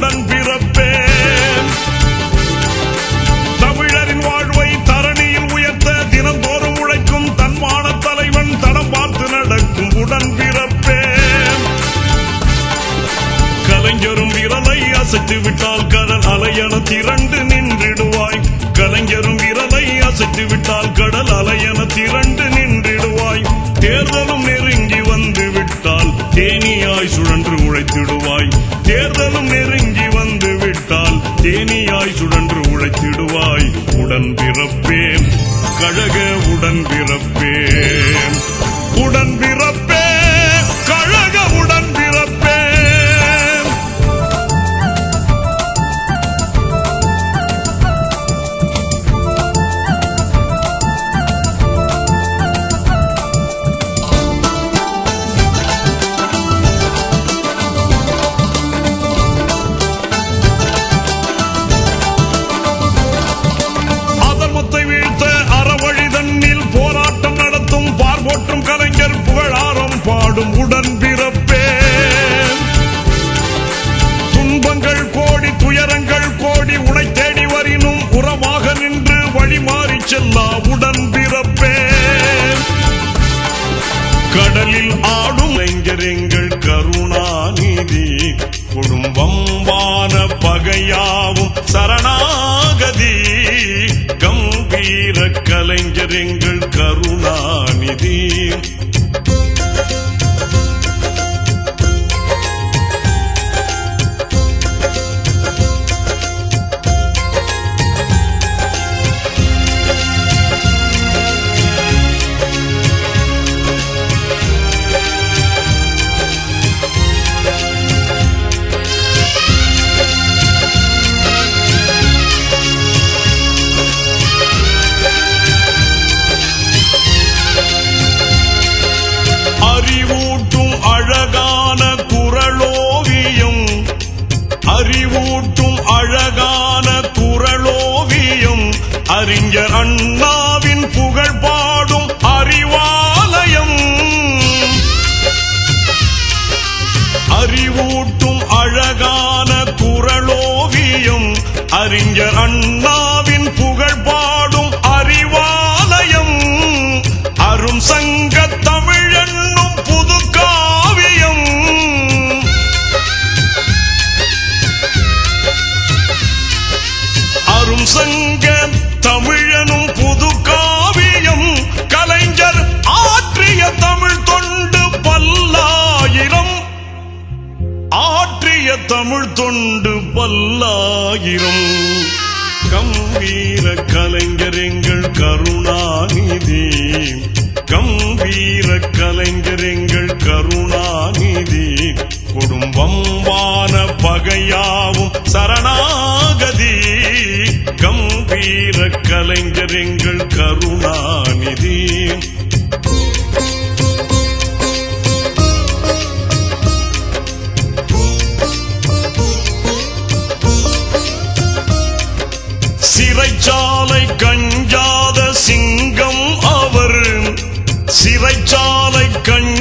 உடன் பிறப்பேன். தமிழரின் வாழ்வை தரணியில் உயர்த்த தினந்தோறும் உழைக்கும் தன்மான தலைவன் தடம் பார்த்து நடக்கும் உடன் பிறப்பேன். கலைஞரும் விரலை அசைத்து விட்டால் கடல் அலையன திரண்டு நின்றிடுவாய். கலைஞரும் விரலை அசைத்து விட்டால் கடல் அலையன திரண்டு தேனியாய் சுழன்று உழைத்திடுவாய். உடன் பிறப்பேன். கழக உடன் பிறப்பேன். உடன் உடன் பிறப்பேன். துன்பங்கள் கோடி துயரங்கள் கோடி உனை தேடி வரினும் உரமாக நின்று வழி மாறி செல்லா உடன் பிறப்பேன். கடலில் ஆடும் இளைஞரெங்கள் கருணாநிதி குடும்பம் வான பகையாவும் சரணாகதி. கம்பீர கலைஞர் எங்கள் கரு அறிஞர் அண்ணா. தமிழ் தொண்டு பல்லாயிரம். கம்பீர கலைஞர் எங்கள் கருணாநிதி. கம்பீர கலைஞர் எங்கள் கருணாநிதி. குடும்பம்பான பகையாவும் சரணாகதி. கம்பீர கலைஞர் எங்கள் கருணாநிதி. சிறைச்சாலை கஞ்சாத சிங்கம் அவர். சிறைச்சாலை கஞ்சாத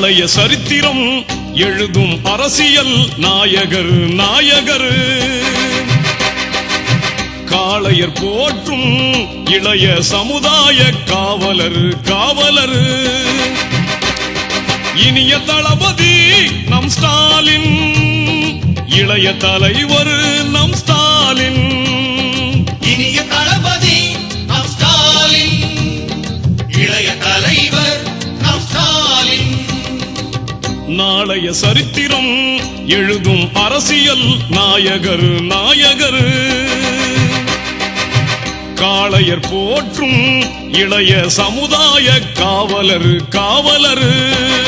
பழைய சரித்திரம் எழுதும் அரசியல் நாயகர் நாயகர். காளையர் போற்றும் இளைய சமுதாய காவலர் காவலர். இனிய தளபதி நம் ஸ்டாலின். இளைய தலைவர் நம் ஸ்டாலின் சரித்திரம் எழுதும் அரசியல் நாயகர் நாயகர். காளையர் போற்றும் இளைய சமுதாய காவலர் காவலர்.